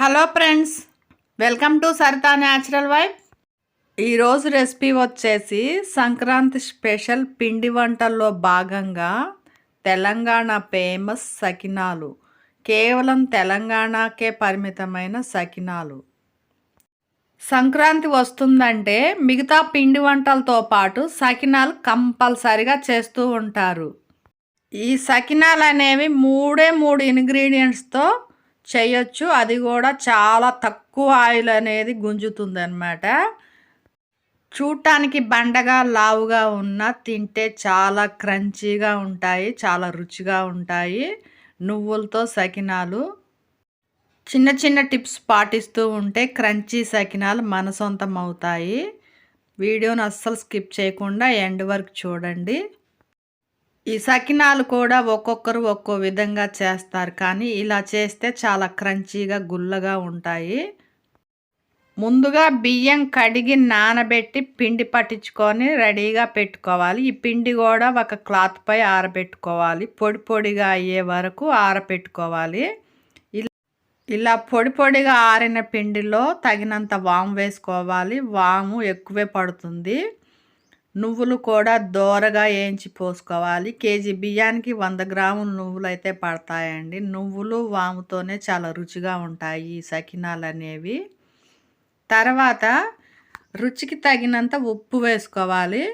Hello friends welcome to Saritha natural wife ఈరోజు recipe వచ్చేసి Sankranti special పిండి వంటల్లో భాగంగా తెలంగాణ ఫేమస్ సకినాలు. కేవలం తెలంగాణకే పరిమితమైన సకినాలు. సంక్రాంతి వస్తుందంటే మిగతా పిండి వంటలతో పాటు సకినాలు కంపల్సరిగా చేస్తూ ఉంటారు. ఈ సకినాలు అనేవి మూడే మూడు ఇంగ్రీడియంట్స్తో చేయొచ్చు. అది కూడా చాలా తక్కువ ఆయిల్ అనేది గుంజుతుంది అనమాట చూడటానికి బండగా లావుగా ఉన్న తింటే చాలా క్రంచీగా ఉంటాయి చాలా రుచిగా ఉంటాయి. నువ్వులతో సకినాలు. చిన్న చిన్న టిప్స్ పాటిస్తూ ఉంటే క్రంచీ సకినాలు మన సొంతం అవుతాయి. వీడియోను అస్సలు స్కిప్ చేయకుండా ఎండ్ వరకు చూడండి. ఈ సకినాలు కూడా ఒక్కొక్కరు ఒక్కో విధంగా చేస్తారు. కానీ ఇలా చేస్తే చాలా క్రంచీగా గుల్లగా ఉంటాయి. ముందుగా బియ్యం కడిగి నానబెట్టి పిండి పట్టించుకొని రెడీగా పెట్టుకోవాలి. ఈ పిండి కూడా ఒక క్లాత్పై ఆరబెట్టుకోవాలి. పొడి పొడిగా అయ్యే వరకు ఆరబెట్టుకోవాలి. ఇలా పొడి పొడిగా ఆరిన పిండిలో తగినంత వాము వేసుకోవాలి. వాము ఎక్కువే పడుతుంది. నువ్వులు కూడా దోరగా వేయించి పోసుకోవాలి. కేజీ బియ్యానికి వంద గ్రాములు నువ్వులు అయితే పడతాయండి. నువ్వులు వాముతోనే చాలా రుచిగా ఉంటాయి ఈ సకినాలు అనేవి తర్వాత రుచికి తగినంత ఉప్పు వేసుకోవాలి.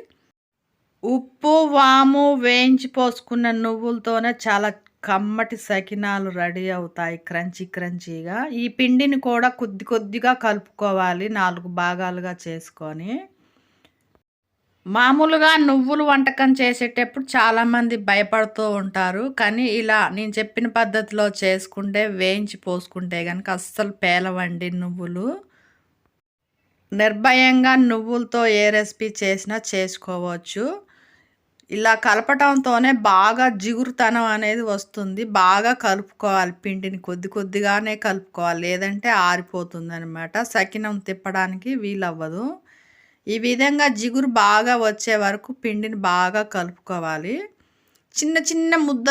ఉప్పు వాము వేయించి పోసుకున్న నువ్వులతోనే చాలా కమ్మటి సకినాలు రెడీ అవుతాయి క్రంచీ క్రంచీగా. ఈ పిండిని కూడా కొద్ది కొద్దిగా కలుపుకోవాలి నాలుగు భాగాలుగా చేసుకొని. మామూలుగా నువ్వులు వంటకం చేసేటప్పుడు చాలామంది భయపడుతూ ఉంటారు. కానీ ఇలా నేను చెప్పిన పద్ధతిలో చేసుకుంటే వేయించి పోసుకుంటే కనుక అస్సలు పేలవండి నువ్వులు. నిర్భయంగా నువ్వులతో ఏ రెసిపీ చేసినా చేసుకోవచ్చు. ఇలా కలపటంతోనే బాగా జిగురుతనం అనేది వస్తుంది. బాగా కలుపుకోవాలి. పిండిని కొద్ది కొద్దిగానే కలుపుకోవాలి. లేదంటే ఆరిపోతుంది అనమాట సకినం తిప్పడానికి వీలవ్వదు. ఈ విధంగా జిగురు బాగా వచ్చే వరకు పిండిని బాగా కలుపుకోవాలి. చిన్న చిన్న ముద్ద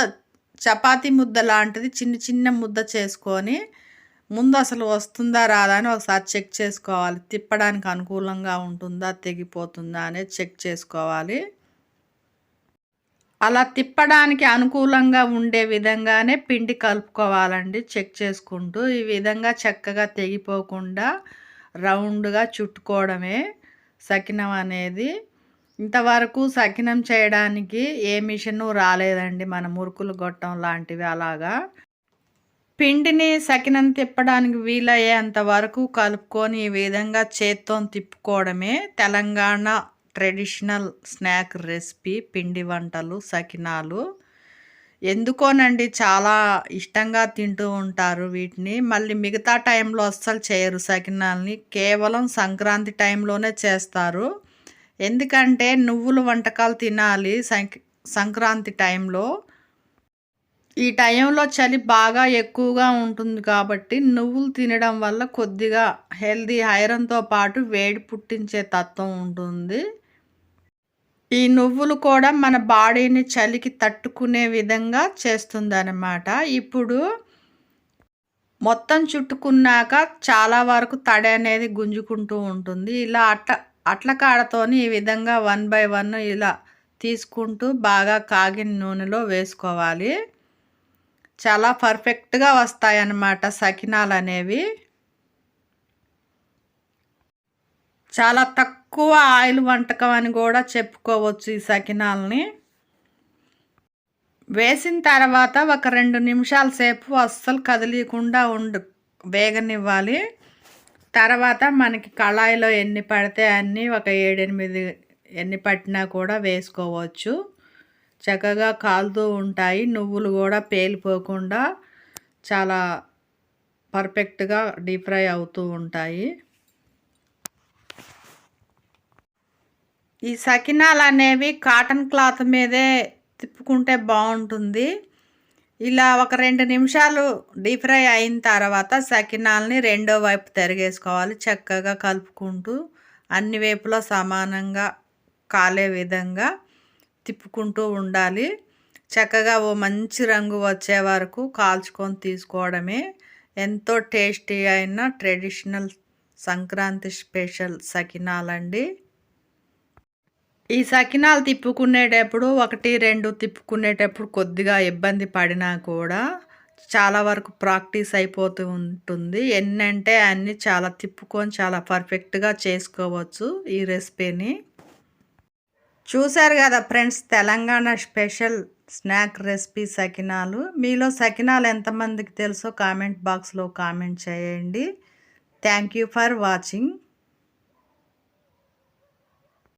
చపాతీ ముద్ద లాంటిది చిన్న చిన్న ముద్ద చేసుకొని ముందు అసలు వస్తుందా రాదా అని ఒకసారి చెక్ చేసుకోవాలి. తిప్పడానికి అనుకూలంగా ఉంటుందా తెగిపోతుందా అనేది చెక్ చేసుకోవాలి. అలా తిప్పడానికి అనుకూలంగా ఉండే విధంగానే పిండి కలుపుకోవాలండి. చెక్ చేసుకుంటూ ఈ విధంగా చక్కగా తెగిపోకుండా రౌండ్గా చుట్టుకోవడమే. సకినం అనేది ఇంతవరకు సకినం చేయడానికి ఏ మిషన్ రాలేదండి మన మురుకులు గొట్టం లాంటివి అలాగా. పిండిని సకినం తిప్పడానికి వీలయ్యేంత వరకు కలుపుకొని ఈ విధంగా చేత్తో తిప్పుకోవడమే తెలంగాణ ట్రెడిషనల్ స్నాక్ రెసిపీ పిండి వంటలు సకినాలు. ఎందుకోనండి చాలా ఇష్టంగా తింటూ ఉంటారు వీటిని. మళ్ళీ మిగతా టైంలో అస్సలు చేయరు సకినాల్ని. కేవలం సంక్రాంతి టైంలోనే చేస్తారు. ఎందుకంటే నువ్వుల వంటకాలు తినాలి సంక్రాంతి టైంలో. ఈ టైంలో చలి బాగా ఎక్కువగా ఉంటుంది కాబట్టి నువ్వులు తినడం వల్ల కొద్దిగా హెల్దీ ఐరన్తో పాటు వేడి పుట్టించే తత్వం ఉంటుంది. ఈ నువ్వులు కూడా మన బాడీని చలికి తట్టుకునే విధంగా చేస్తుందన్నమాట. ఇప్పుడు మొత్తం చుట్టుకున్నాక చాలా వరకు తడి అనేది గుంజుకుంటూ ఉంటుంది. ఇలా అట్ట అట్ల కాడతోని ఈ విధంగా వన్ బై వన్ ఇలా తీసుకుంటూ బాగా కాగిన నూనెలో వేసుకోవాలి. చాలా పర్ఫెక్ట్గా వస్తాయన్నమాట సకినాలు అనేవి చాలా తక్కువ తక్కువ ఆయిల్ వంటకం అని కూడా చెప్పుకోవచ్చు ఈ సకినాల్ని. వేసిన తర్వాత ఒక రెండు నిమిషాల సేపు అస్సలు కదిలీకుండా ఉండు వేగనివ్వాలి. తర్వాత మనకి కళాయిలో ఎన్ని పడితే అన్నీ ఒక ఏడెనిమిది ఎన్ని పట్టినా కూడా వేసుకోవచ్చు. చక్కగా కాలుతూ ఉంటాయి నువ్వులు కూడా పేలిపోకుండా చాలా పర్ఫెక్ట్గా డీప్ ఫ్రై అవుతూ ఉంటాయి. ఈ సకినాలు అనేవి కాటన్ క్లాత్ మీదే తిప్పుకుంటే బాగుంటుంది. ఇలా ఒక రెండు నిమిషాలు డీప్ ఫ్రై అయిన తర్వాత సకినాల్ని రెండో వైపు తిరిగేసుకోవాలి. చక్కగా కలుపుకుంటూ అన్ని వైపులో సమానంగా కాలే విధంగా తిప్పుకుంటూ ఉండాలి. చక్కగా ఓ మంచి రంగు వచ్చే వరకు కాల్చుకొని తీసుకోవడమే. ఎంతో టేస్టీ అయిన ట్రెడిషనల్ సంక్రాంతి స్పెషల్ సకినాలండి. ఈ సకినాలు తిప్పుకునేటప్పుడు ఒకటి రెండు తిప్పుకునేటప్పుడు కొద్దిగా ఇబ్బంది పడినా కూడా చాలా వరకు ప్రాక్టీస్ అయిపోతూ ఉంటుంది. ఎన్నంటే అన్ని చాలా తిప్పుకొని చాలా పర్ఫెక్ట్గా చేసుకోవచ్చు ఈ రెసిపీని. చూశారు కదా friends Telangana special snack recipe సకినాలు. మీలో సకినాలు ఎంతమందికి తెలుసో కామెంట్ బాక్స్లో కామెంట్ చేయండి. Thank you for watching.